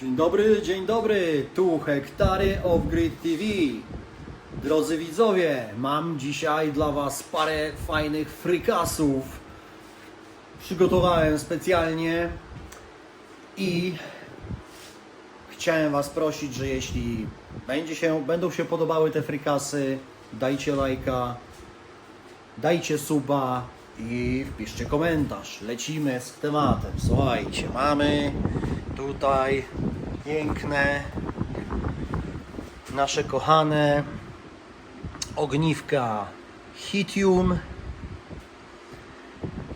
Dzień dobry, dzień dobry, tu Hektary of Grid TV. Drodzy widzowie, mam dzisiaj dla Was parę fajnych frykasów. Przygotowałem specjalnie i chciałem Was prosić, że jeśli będzie się, będą się podobały te frykasy, dajcie lajka, dajcie suba i wpiszcie komentarz. Lecimy z tematem. Słuchajcie, mamy tutaj piękne, nasze kochane ogniwka Hitium.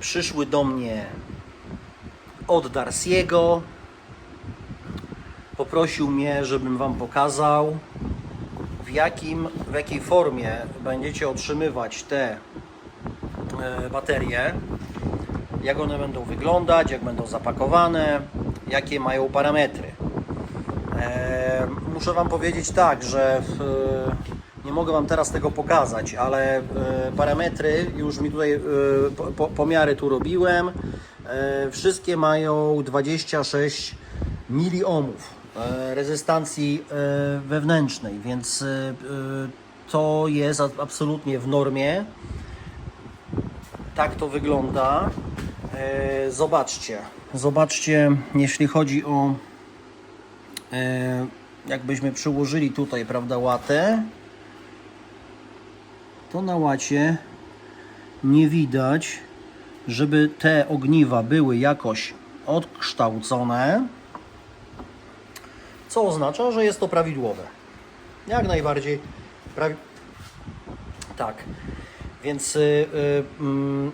Przyszły do mnie od Darsiego. Poprosił mnie, żebym Wam pokazał, w, jakim, w jakiej formie będziecie otrzymywać te e, baterie, jak one będą wyglądać, jak będą zapakowane, jakie mają parametry. E, muszę Wam powiedzieć tak, że w, nie mogę Wam teraz tego pokazać, ale e, parametry już mi tutaj e, po, po, pomiary tu robiłem. E, wszystkie mają 26 miliohmów e, rezystancji e, wewnętrznej, więc e, e, to jest absolutnie w normie. Tak to wygląda. E, Zobaczcie, zobaczcie, jeśli chodzi o e, jakbyśmy przyłożyli tutaj, prawda, łatę, to na łacie nie widać, żeby te ogniwa były jakoś odkształcone, co oznacza, że jest to prawidłowe. Jak najbardziej prawi... Tak. Więc y, y, mm,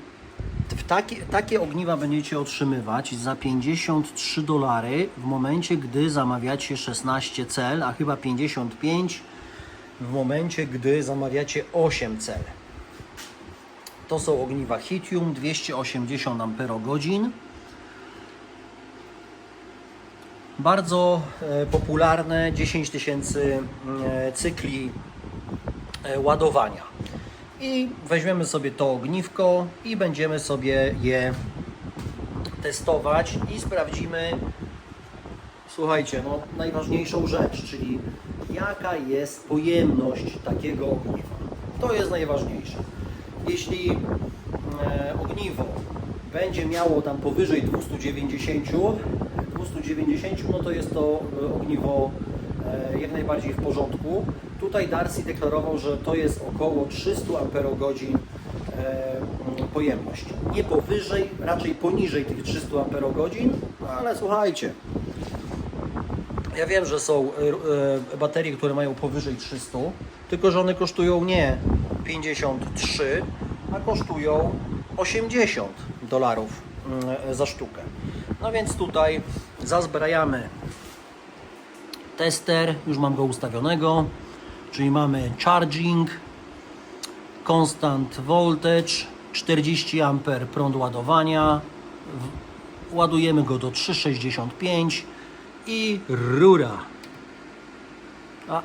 takie, ogniwa będziecie otrzymywać za 53 dolary w momencie, gdy zamawiacie 16 cel, a chyba 55 w momencie, gdy zamawiacie 8 cel. To są ogniwa Hitium 280 Ah. Bardzo e, popularne 10 tysięcy e, cykli e, ładowania. I weźmiemy sobie to ogniwko i będziemy sobie je testować i sprawdzimy, słuchajcie, no najważniejszą rzecz, czyli jaka jest pojemność takiego ogniwa. To jest najważniejsze. Jeśli e, ogniwo będzie miało tam powyżej 290, 290 no to jest to e, ogniwo jak najbardziej w porządku. Tutaj Darcy deklarował, że to jest około 300 Ah e, pojemność. Nie powyżej, raczej poniżej tych 300 Ah, ale słuchajcie, ja wiem, że są e, e, baterie, które mają powyżej 300, tylko że one kosztują nie 53, a kosztują 80 dolarów mm, za sztukę. No więc tutaj zazbrajamy tester, już mam go ustawionego, czyli mamy charging, constant voltage, 40 A prąd ładowania, ładujemy go do 3,65 i rura. A.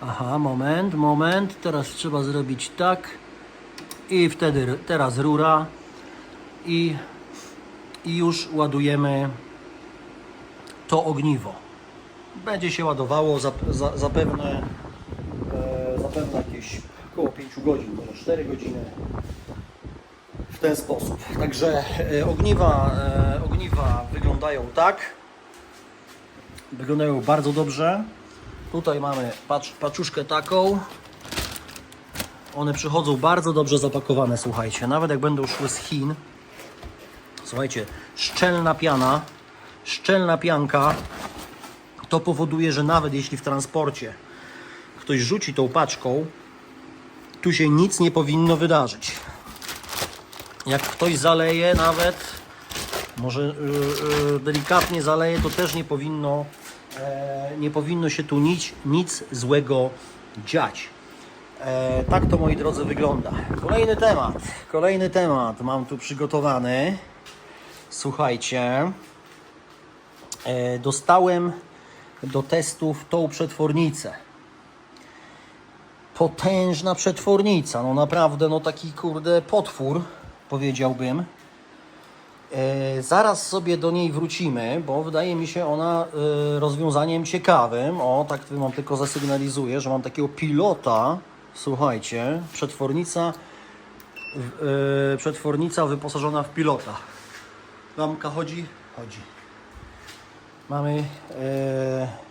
Aha, moment, moment, teraz trzeba zrobić tak i wtedy teraz rura i, i już ładujemy to ogniwo. Będzie się ładowało zap- za, zapewne, e, zapewne jakieś około 5 godzin, może 4 godziny w ten sposób. Także e, ogniwa, e, ogniwa wyglądają tak. Wyglądają bardzo dobrze. Tutaj mamy pacz, paczuszkę taką. One przychodzą bardzo dobrze zapakowane, słuchajcie. Nawet jak będą szły z Chin. Słuchajcie, szczelna piana, szczelna pianka to powoduje, że nawet jeśli w transporcie ktoś rzuci tą paczką, tu się nic nie powinno wydarzyć. Jak ktoś zaleje nawet, może yy, yy, delikatnie zaleje, to też nie powinno, e, nie powinno się tu nic, nic złego dziać. E, tak to moi drodzy wygląda. Kolejny temat, kolejny temat mam tu przygotowany. Słuchajcie, dostałem do testów tą przetwornicę. Potężna przetwornica, no naprawdę, no taki kurde potwór, powiedziałbym. E, Zaraz sobie do niej wrócimy, bo wydaje mi się ona e, rozwiązaniem ciekawym. O, tak mam tylko zasygnalizuję, że mam takiego pilota. Słuchajcie, przetwornica, e, przetwornica wyposażona w pilota. Lampka chodzi? Chodzi. Mamy. E,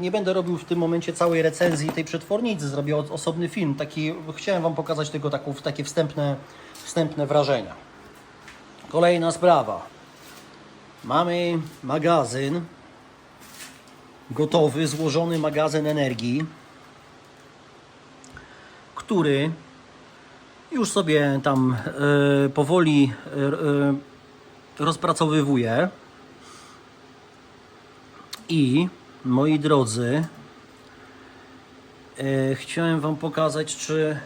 nie będę robił w tym momencie całej recenzji tej przetwornicy, zrobię osobny film. Taki, chciałem Wam pokazać tylko taką, takie wstępne, wstępne wrażenia. Kolejna sprawa. Mamy magazyn gotowy, złożony magazyn energii, który już sobie tam e, powoli e, e, rozpracowywuje. I moi drodzy, e, chciałem Wam pokazać, czy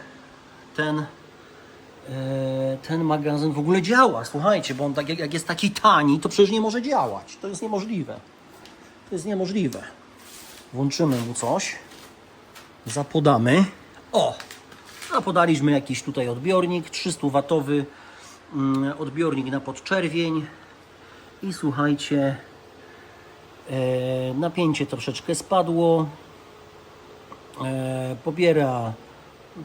ten e, ten magazyn w ogóle działa. Słuchajcie, bo on tak jak, jak jest taki tani, to przecież nie może działać. To jest niemożliwe. To jest niemożliwe. Włączymy mu coś. Zapodamy. O! Zapodaliśmy jakiś tutaj odbiornik, 300-watowy mm, odbiornik na podczerwień. I słuchajcie, napięcie troszeczkę spadło. E, pobiera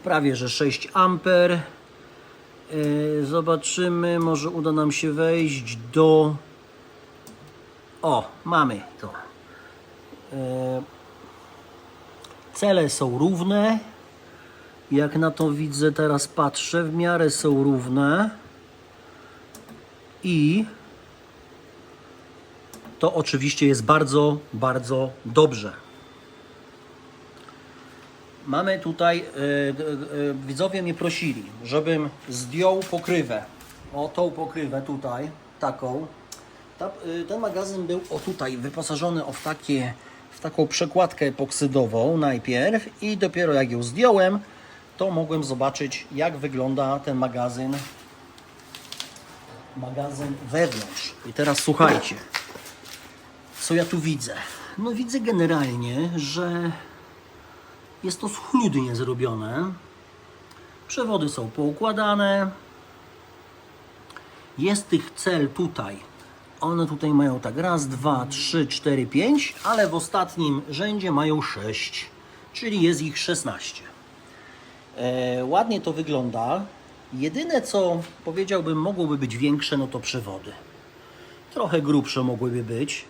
prawie że 6 amper. E, Zobaczymy, może uda nam się wejść do. O, mamy to. E, Cele są równe. Jak na to widzę, teraz patrzę, w miarę są równe. I to oczywiście jest bardzo, bardzo dobrze. Mamy tutaj, y, d- y, widzowie mnie prosili, żebym zdjął pokrywę. O tą pokrywę tutaj, taką. Ta, ten magazyn był o tutaj wyposażony o w, takie, w taką przekładkę epoksydową najpierw i dopiero jak ją zdjąłem, to mogłem zobaczyć jak wygląda ten magazyn magazyn wewnątrz. I teraz słuchajcie, co ja tu widzę? No widzę generalnie, że jest to schludnie zrobione. Przewody są poukładane. Jest tych cel tutaj. One tutaj mają tak raz, dwa, trzy, cztery, pięć, ale w ostatnim rzędzie mają sześć, czyli jest ich 16. E, ładnie to wygląda. Jedyne co powiedziałbym mogłoby być większe, no to przewody. Trochę grubsze mogłyby być,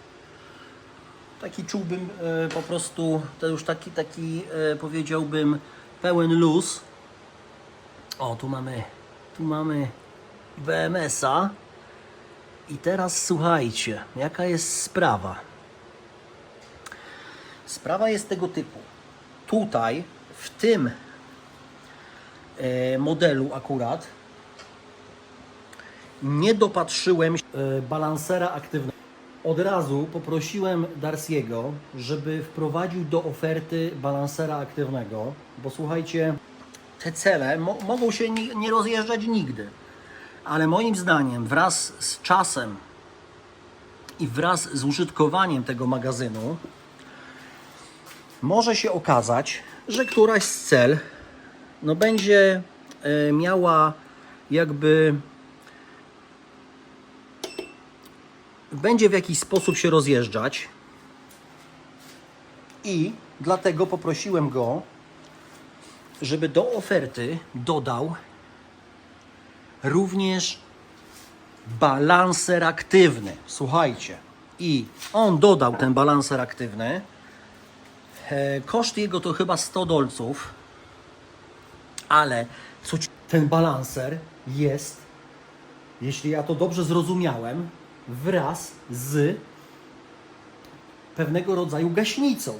taki czułbym e, po prostu, to już taki, taki e, powiedziałbym pełen luz. O, tu mamy, tu mamy BMS-a. I teraz słuchajcie, jaka jest sprawa. Sprawa jest tego typu. Tutaj, w tym e, modelu akurat, nie dopatrzyłem balansera aktywnego. Od razu poprosiłem Darsiego, żeby wprowadził do oferty balansera aktywnego, bo słuchajcie, te cele mo mogą się ni nie rozjeżdżać nigdy, ale moim zdaniem wraz z czasem i wraz z użytkowaniem tego magazynu może się okazać, że któraś z cel no, będzie e, miała jakby będzie w jakiś sposób się rozjeżdżać i dlatego poprosiłem go, żeby do oferty dodał również balanser aktywny. Słuchajcie, i on dodał ten balanser aktywny. E, Koszt jego to chyba 100 dolców, ale co ten balanser jest jeśli ja to dobrze zrozumiałem, wraz z pewnego rodzaju gaśnicą.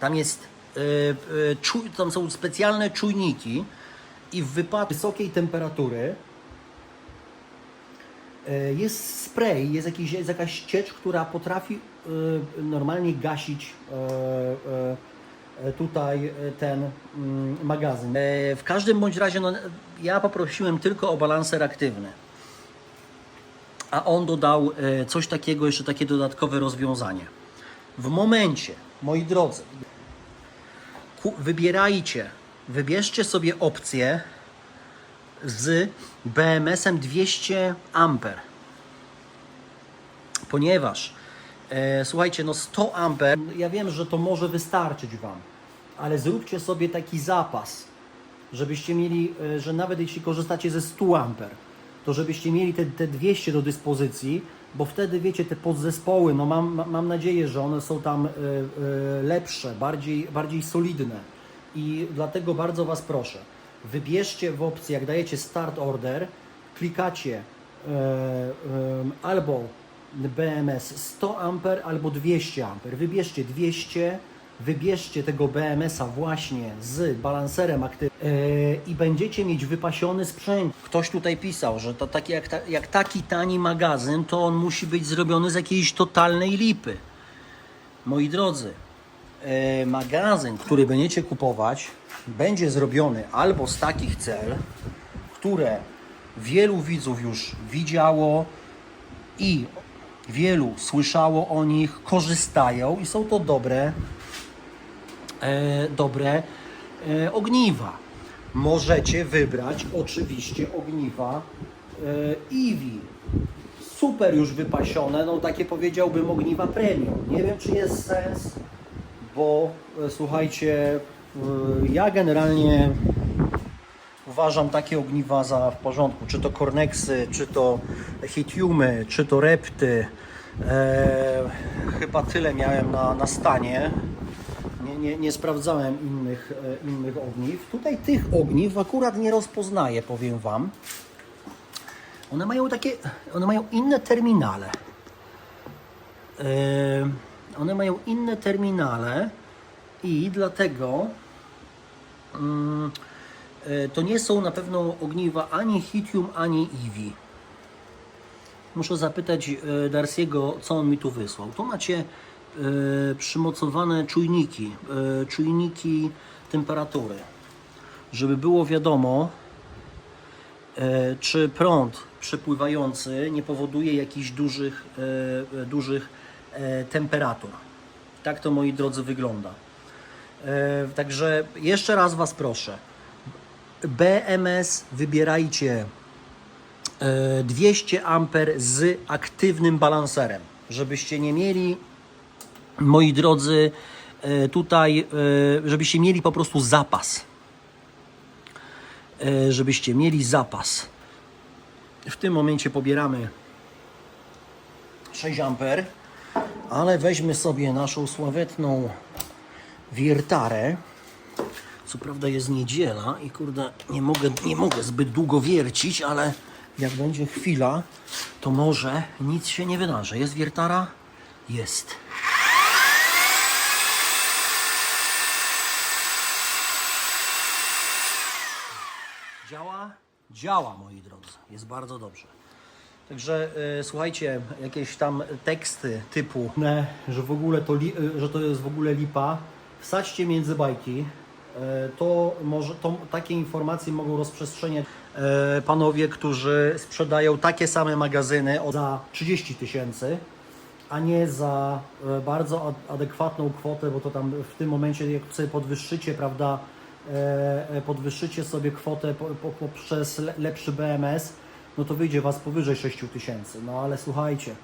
Tam jest, e, e, tam są specjalne czujniki i w wypadku wysokiej temperatury e, jest spray, jest, jakiś, jest jakaś ciecz, która potrafi normalnie gasić tutaj ten mm, magazyn. W każdym bądź razie no, ja poprosiłem tylko o balanser aktywny. A on dodał e, coś takiego, jeszcze takie dodatkowe rozwiązanie. W momencie, moi drodzy, wybierajcie, wybierzcie sobie opcję z BMS-em 200 amper. Ponieważ, e, słuchajcie, no 100 amper, ja wiem, że to może wystarczyć Wam, ale zróbcie sobie taki zapas, żebyście mieli, e, że nawet jeśli korzystacie ze 100 amper, to żebyście mieli te, te 200 do dyspozycji, bo wtedy wiecie, te podzespoły, no mam, ma- mam nadzieję, że one są tam e, e, lepsze, bardziej, bardziej solidne i dlatego bardzo Was proszę, wybierzcie w opcji, jak dajecie start order, klikacie e, albo BMS 100 A albo 200 A. Wybierzcie 200, wybierzcie tego BMS-a właśnie z balanserem aktywnym i będziecie mieć wypasiony sprzęt. Ktoś tutaj pisał, że to taki, jak, ta, jak taki tani magazyn, to on musi być zrobiony z jakiejś totalnej lipy. Moi drodzy, e, magazyn, który będziecie kupować, będzie zrobiony albo z takich cel, które wielu widzów już widziało i wielu słyszało o nich, korzystają i są to dobre, e, dobre e, ogniwa. Możecie wybrać oczywiście ogniwa e, Eevee. Super już wypasione, no takie powiedziałbym ogniwa premium. Nie wiem czy jest sens, bo e, słuchajcie, e, ja generalnie uważam takie ogniwa za w porządku. Czy to Cornexy, czy to Hitiumy, czy to Repty. E, chyba tyle miałem na, na stanie. Nie, nie, sprawdzałem innych, e, innych ogniw. Tutaj tych ogniw akurat nie rozpoznaję, powiem Wam. One mają takie, one mają inne terminale. E, one mają inne terminale i dlatego mm, e, to nie są na pewno ogniwa ani Hitium, ani Eevee. Muszę zapytać Darsiego, co on mi tu wysłał. Tu macie przymocowane czujniki, e, czujniki temperatury, żeby było wiadomo, e, czy prąd przepływający nie powoduje jakichś dużych, e, e, dużych e, temperatur. Tak to, moi drodzy, wygląda. E, Także jeszcze raz Was proszę. BMS wybierajcie e, 200 amper z aktywnym balanserem, żebyście nie mieli, moi drodzy, e, tutaj, e, żebyście mieli po prostu zapas. E, Żebyście mieli zapas. W tym momencie pobieramy 6 amper, ale weźmy sobie naszą sławetną wiertarę. Co prawda jest niedziela i kurde, nie mogę, nie mogę zbyt długo wiercić, ale jak będzie chwila, to może nic się nie wydarzy. Jest wiertara? Jest. Działa? Działa, moi drodzy. Jest bardzo dobrze. Także e, słuchajcie, jakieś tam teksty typu, ne, że w ogóle to, li, e, że to jest w ogóle lipa, wsadźcie między bajki. E, to może to, takie informacje mogą rozprzestrzeniać panowie, którzy sprzedają takie same magazyny o- za 30 tysięcy, a nie za bardzo ad, adekwatną kwotę, bo to tam w tym momencie, jak sobie podwyższycie, prawda, podwyższycie sobie kwotę po, po, poprzez le, lepszy BMS, no to wyjdzie Was powyżej 6 tysięcy. No ale słuchajcie,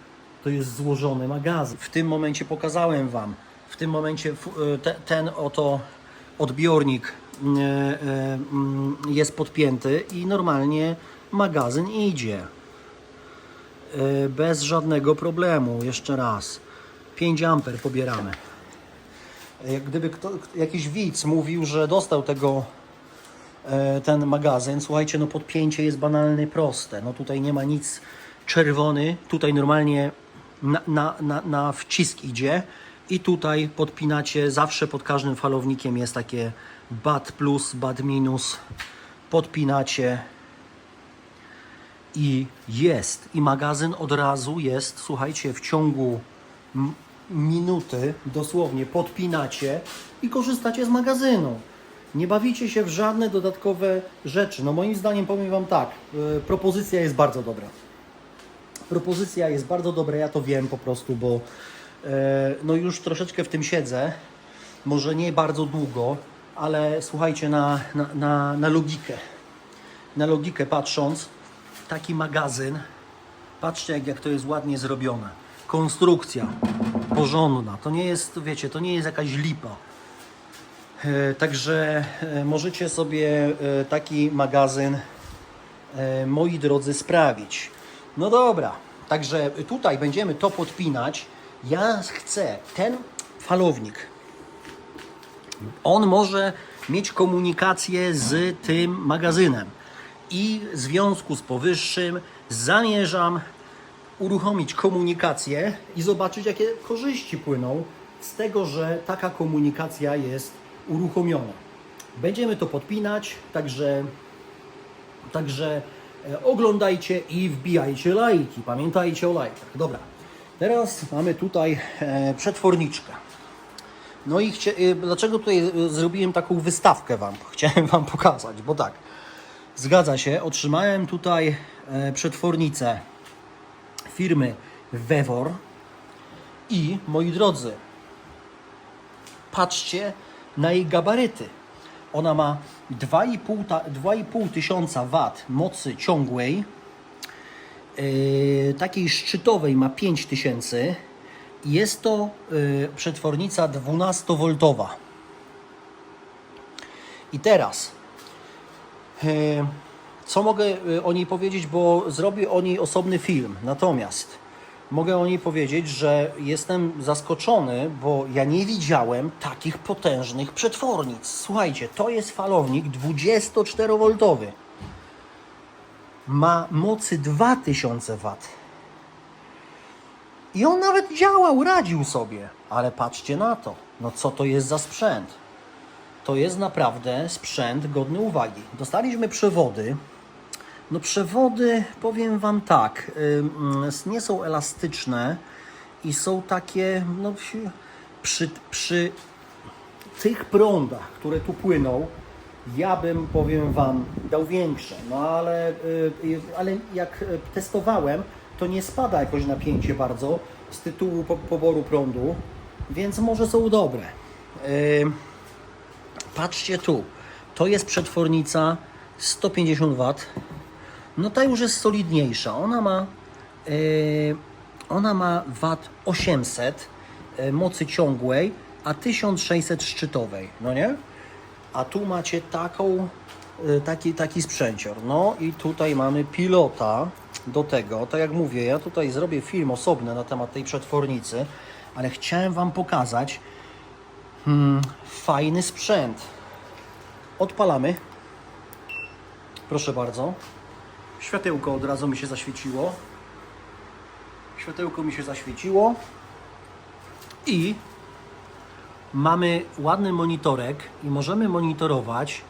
to jest złożony magazyn. W tym momencie pokazałem Wam, w tym momencie e, te, ten oto odbiornik e, e, mm, jest podpięty i normalnie magazyn idzie. E, bez żadnego problemu. Jeszcze raz. 5 amper pobieramy. Jak gdyby kto, jakiś widz mówił, że dostał tego e, ten magazyn, słuchajcie, no podpięcie jest banalnie proste. No tutaj nie ma nic czerwony, tutaj normalnie na, na, na, na wcisk idzie i tutaj podpinacie, zawsze pod każdym falownikiem jest takie BAT plus, BAT minus, podpinacie i jest. I magazyn od razu jest, słuchajcie, w ciągu minuty dosłownie podpinacie i korzystacie z magazynu. Nie bawicie się w żadne dodatkowe rzeczy. No moim zdaniem powiem Wam tak, y, propozycja jest bardzo dobra. Propozycja jest bardzo dobra, ja to wiem po prostu, bo e, no już troszeczkę w tym siedzę. Może nie bardzo długo, ale słuchajcie na, na, na, na logikę. na logikę patrząc, taki magazyn, patrzcie jak, jak to jest ładnie zrobione. Konstrukcja porządna. To nie jest, wiecie, to nie jest jakaś lipa. E, Także e, możecie sobie e, taki magazyn, moi drodzy, sprawić. No dobra, także tutaj będziemy to podpinać. Ja chcę ten falownik. On może mieć komunikację z tym magazynem. I w związku z powyższym zamierzam uruchomić komunikację i zobaczyć, jakie korzyści płyną z tego, że taka komunikacja jest uruchomiona. Będziemy to podpinać, także, także e, oglądajcie i wbijajcie lajki. Pamiętajcie o lajkach. Dobra, teraz mamy tutaj e, przetworniczkę. No i e, dlaczego tutaj zrobiłem taką wystawkę Wam? Chciałem Wam pokazać, bo tak, zgadza się, otrzymałem tutaj przetwornicę firmy Vevor i moi drodzy, patrzcie na jej gabaryty. Ona ma 2,5 ta- 2,5 tysiąca watts mocy ciągłej, yy, takiej szczytowej ma 5000 i jest to yy, przetwornica 12V. I teraz yy, co mogę y, o niej powiedzieć, bo zrobię o niej osobny film. Natomiast mogę o niej powiedzieć, że jestem zaskoczony, bo ja nie widziałem takich potężnych przetwornic. Słuchajcie, to jest falownik 24V. Ma mocy 2000 W. I on nawet działał, radził sobie. Ale patrzcie na to. No co to jest za sprzęt? To jest naprawdę sprzęt godny uwagi. Dostaliśmy przewody. No przewody, powiem Wam tak, nie są elastyczne i są takie, no przy- przy, tych prądach, które tu płyną, ja bym, powiem Wam, dał większe. No ale, y, ale jak y, testowałem, to nie spada jakoś napięcie bardzo z tytułu po, poboru prądu, więc może są dobre. Patrzcie tu, to jest przetwornica 150 W. No ta już jest solidniejsza. Ona ma, e, ona ma wat 800 e, mocy ciągłej, a 1600 szczytowej, no nie? A tu macie taką, e, taki, taki sprzęcior. No i tutaj mamy pilota do tego. Tak jak mówię, ja tutaj zrobię film osobny na temat tej przetwornicy, ale chciałem Wam pokazać hmm, fajny sprzęt. Odpalamy. Proszę bardzo. Światełko od razu mi się zaświeciło. Światełko mi się zaświeciło. I mamy ładny monitorek i możemy monitorować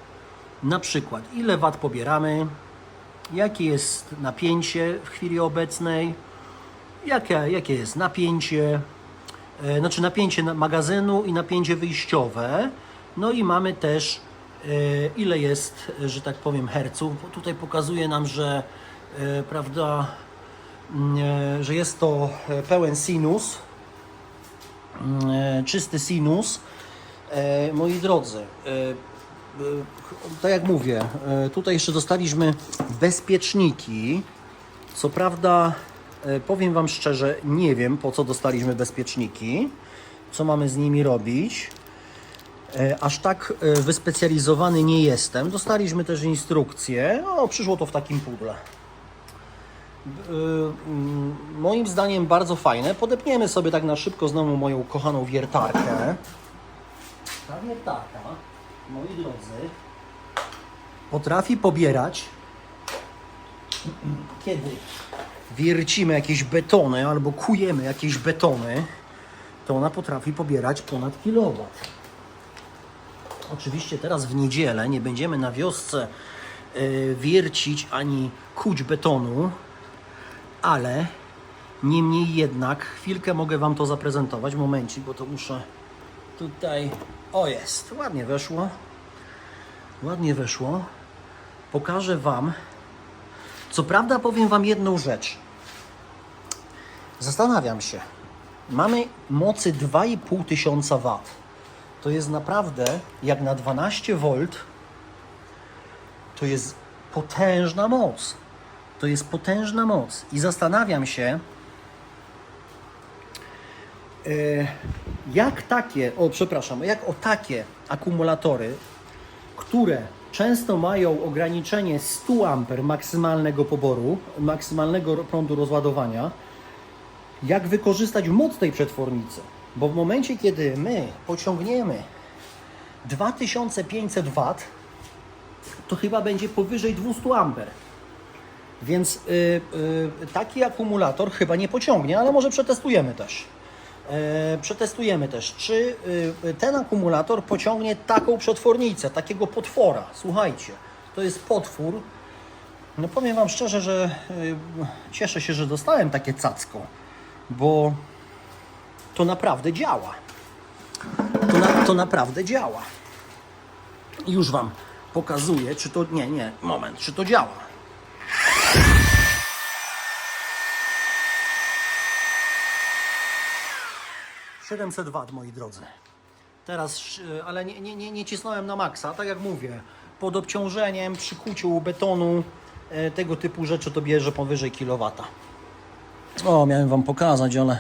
na przykład ile wat pobieramy, jakie jest napięcie w chwili obecnej, jakie, jakie jest napięcie, e, znaczy napięcie na- magazynu i napięcie wyjściowe. No i mamy też ile jest, e, że tak powiem, herców. Tutaj pokazuje nam, że e, prawda, mm, e, że jest to e, pełen sinus, mm, e, czysty sinus. E, Moi drodzy, e, e, tak jak mówię, e, tutaj jeszcze dostaliśmy bezpieczniki. Co prawda, e, powiem Wam szczerze, nie wiem po co dostaliśmy bezpieczniki, co mamy z nimi robić. E, Aż tak e, wyspecjalizowany nie jestem. Dostaliśmy też instrukcję. O, przyszło to w takim pudle. Y, mm, Moim zdaniem bardzo fajne. Podepniemy sobie tak na szybko znowu moją kochaną wiertarkę. Ta wiertarka, moi drodzy, potrafi pobierać kiedy wiercimy jakieś betony albo kujemy jakieś betony, to ona potrafi pobierać ponad kilowatt. Oczywiście teraz w niedzielę nie będziemy na wiosce y, wiercić ani kuć betonu, ale niemniej jednak chwilkę mogę Wam to zaprezentować. Momencik, bo to muszę tutaj. O jest, ładnie weszło. Ładnie weszło. Pokażę Wam. Co prawda powiem Wam jedną rzecz. Zastanawiam się. Mamy mocy 2,5 tysiąca W. To jest naprawdę jak na 12 V. To jest potężna moc. To jest potężna moc. I zastanawiam się, e, jak takie, o przepraszam, jak o takie akumulatory, które często mają ograniczenie 100 A maksymalnego poboru, maksymalnego prądu rozładowania, jak wykorzystać moc tej przetwornicy. Bo w momencie, kiedy my pociągniemy 2500 W, to chyba będzie powyżej 200 A. Więc y, y, taki akumulator chyba nie pociągnie, ale może przetestujemy też. E, przetestujemy też, czy y, ten akumulator pociągnie taką przetwornicę, takiego potwora. Słuchajcie, to jest potwór. No powiem Wam szczerze, że y, cieszę się, że dostałem takie cacko, bo to naprawdę działa. To, na, to naprawdę działa. Już Wam pokazuję, czy to. Nie, nie, moment, czy to działa. Siedemset W, moi drodzy. Teraz, y, ale nie, nie, nie, nie cisnąłem na maksa, tak jak mówię. Pod obciążeniem, przy kuciu betonu, e, tego typu rzeczy to bierze powyżej kilowata. O, miałem Wam pokazać, ale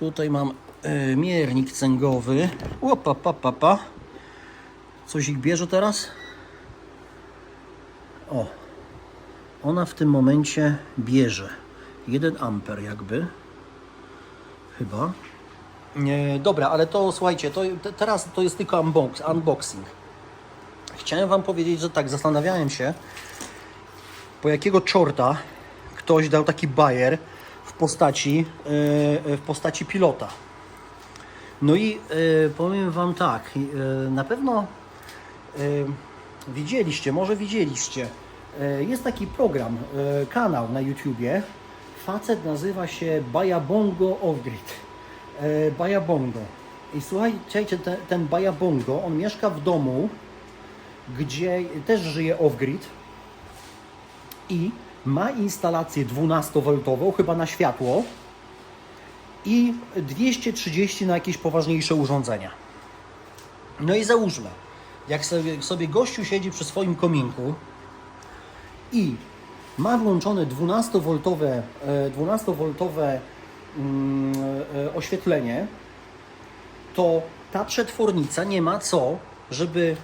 tutaj mam e, miernik cęgowy. Opa, pa, pa, pa. Coś ich bierze teraz? O, ona w tym momencie bierze 1 amper jakby. Chyba. Nie, dobra, ale to słuchajcie, to, te, teraz to jest tylko unbox, unboxing. Chciałem Wam powiedzieć, że tak, zastanawiałem się, po jakiego czorta ktoś dał taki bajer postaci, yy, w postaci pilota. No i yy, powiem Wam tak, na pewno widzieliście, może widzieliście, jest taki program, kanał na YouTubie, facet nazywa się Bayabongo Off-Grid. Bayabongo. I słuchajcie, ten, ten Bayabongo, on mieszka w domu, gdzie też żyje off-grid i ma instalację 12V, chyba na światło i 230 na jakieś poważniejsze urządzenia. No i załóżmy, jak sobie, gościu siedzi przy swoim kominku i ma włączone 12V, 12V mm, e, oświetlenie, to ta przetwornica nie ma co, żeby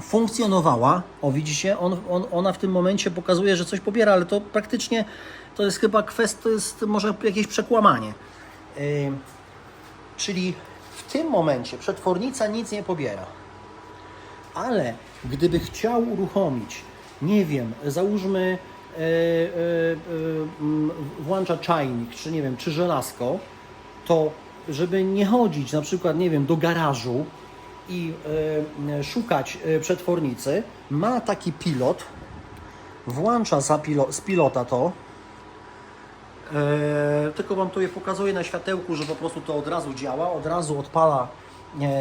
funkcjonowała. O, widzicie, on, on, ona w tym momencie pokazuje, że coś pobiera, ale to praktycznie to jest chyba kwestia, to jest może jakieś przekłamanie. Yy, czyli w tym momencie przetwornica nic nie pobiera. Ale gdyby chciał uruchomić, nie wiem, załóżmy, e, m, włącza czajnik, czy nie wiem, czy żelazko, to żeby nie chodzić na przykład, nie wiem, do garażu i e, szukać e, przetwornicy, ma taki pilot, włącza z pilota to, e, tylko Wam tu je pokazuję na światełku, że po prostu to od razu działa, od razu odpala,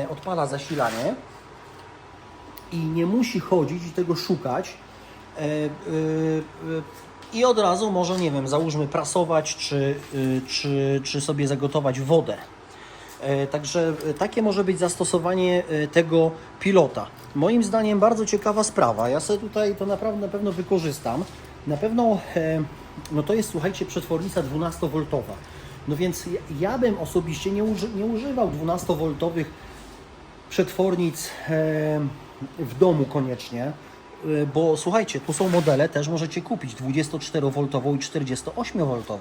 odpala zasilanie i nie musi chodzić i tego szukać. I od razu może, nie wiem, załóżmy prasować, czy, czy, czy sobie zagotować wodę. E, Także e, takie może być zastosowanie e, tego pilota. Moim zdaniem bardzo ciekawa sprawa. Ja sobie tutaj to naprawdę na pewno wykorzystam. Na pewno no to jest, słuchajcie, przetwornica 12V. No więc ja, bym osobiście nie, uży, nie używał 12V przetwornic w domu koniecznie, bo słuchajcie, tu są modele, też możecie kupić 24V i 48V.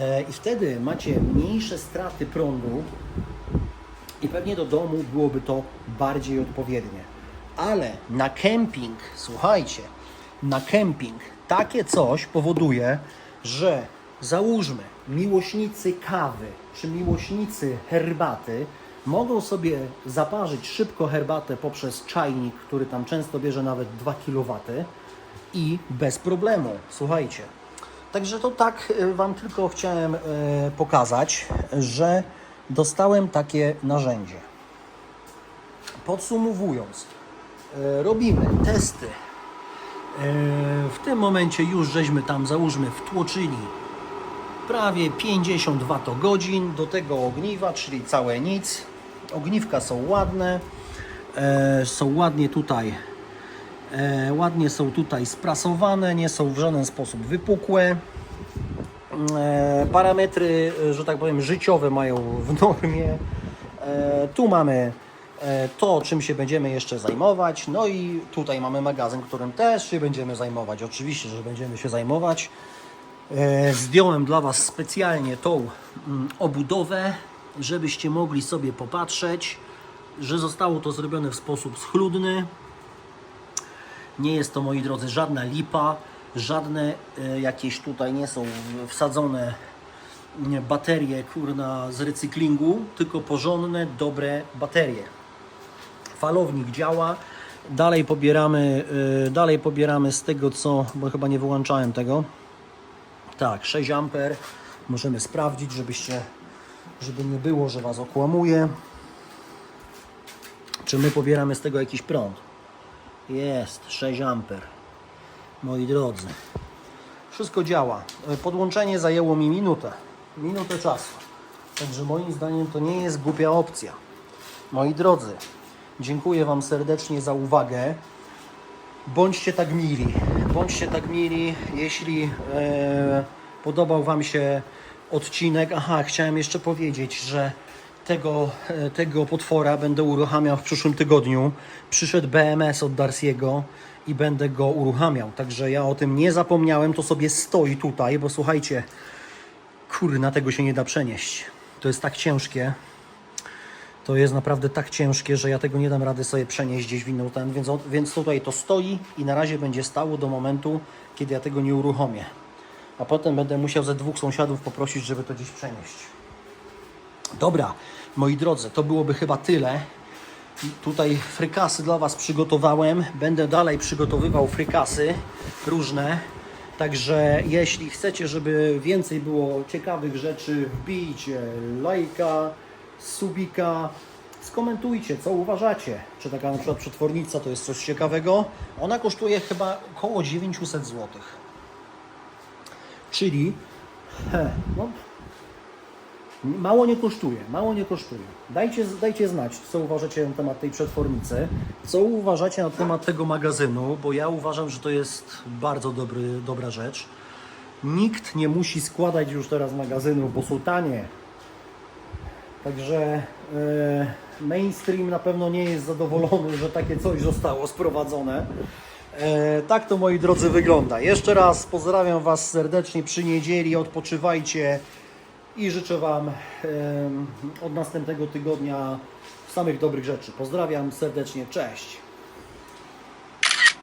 E, I wtedy macie mniejsze straty prądu i pewnie do domu byłoby to bardziej odpowiednie. Ale na kemping, słuchajcie, na kemping takie coś powoduje, że załóżmy miłośnicy kawy czy miłośnicy herbaty mogą sobie zaparzyć szybko herbatę poprzez czajnik, który tam często bierze nawet 2 kW i bez problemu. Słuchajcie. Także to tak y, Wam tylko chciałem y, pokazać, że dostałem takie narzędzie. Podsumowując, y, robimy testy. W tym momencie już żeśmy tam załóżmy wtłoczyli prawie 50 Wh do tego ogniwa, czyli całe nic. Ogniwka są ładne, e, są ładnie tutaj E, ładnie są tutaj sprasowane, nie są w żaden sposób wypukłe. E, parametry, e, że tak powiem, życiowe mają w normie. E, tu mamy e, to, czym się będziemy jeszcze zajmować. No i tutaj mamy magazyn, którym też się będziemy zajmować. Oczywiście, że będziemy się zajmować. E, Zdjąłem dla Was specjalnie tą mm, obudowę, żebyście mogli sobie popatrzeć, że zostało to zrobione w sposób schludny. Nie jest to, moi drodzy, żadna lipa, żadne e, jakieś tutaj nie są wsadzone baterie kurna z recyklingu, tylko porządne, dobre baterie. Falownik działa. Dalej pobieramy, e, dalej pobieramy z tego co, bo chyba nie wyłączałem tego. Tak, 6 amper. Możemy sprawdzić, żebyście, żeby nie było, że Was okłamuje. Czy my pobieramy z tego jakiś prąd? Jest, 6 amper. Moi drodzy. Wszystko działa. E, Podłączenie zajęło mi minutę. Minutę czasu. Także moim zdaniem to nie jest głupia opcja. Moi drodzy, dziękuję Wam serdecznie za uwagę. Bądźcie tak mili. Bądźcie tak mili, jeśli e, podobał Wam się odcinek. Aha, chciałem jeszcze powiedzieć, że tego, e, tego potwora będę uruchamiał w przyszłym tygodniu. Przyszedł BMS od Darsiego i będę go uruchamiał. Także ja o tym nie zapomniałem. To sobie stoi tutaj, bo słuchajcie, kurna, tego się nie da przenieść. To jest tak ciężkie. To jest naprawdę tak ciężkie, że ja tego nie dam rady sobie przenieść gdzieś w inną ten, więc, więc tutaj to stoi i na razie będzie stało do momentu, kiedy ja tego nie uruchomię. A potem będę musiał ze dwóch sąsiadów poprosić, żeby to gdzieś przenieść. Dobra, moi drodzy, to byłoby chyba tyle. Tutaj frykasy dla Was przygotowałem. Będę dalej przygotowywał frykasy różne. Także jeśli chcecie, żeby więcej było ciekawych rzeczy, wbijcie lajka, subika, skomentujcie, co uważacie. Czy taka na przykład przetwornica to jest coś ciekawego? Ona kosztuje chyba około 900 zł. Czyli he, no, Mało nie kosztuje, mało nie kosztuje. Dajcie, dajcie znać, co uważacie na temat tej przetwornicy, co uważacie na temat tego magazynu, bo ja uważam, że to jest bardzo dobry, dobra rzecz. Nikt nie musi składać już teraz magazynu, bo są tanie. Także e, mainstream na pewno nie jest zadowolony, że takie coś zostało sprowadzone. E, tak to moi drodzy wygląda. Jeszcze raz pozdrawiam Was serdecznie przy niedzieli, odpoczywajcie i życzę Wam od następnego tygodnia samych dobrych rzeczy. Pozdrawiam serdecznie, cześć.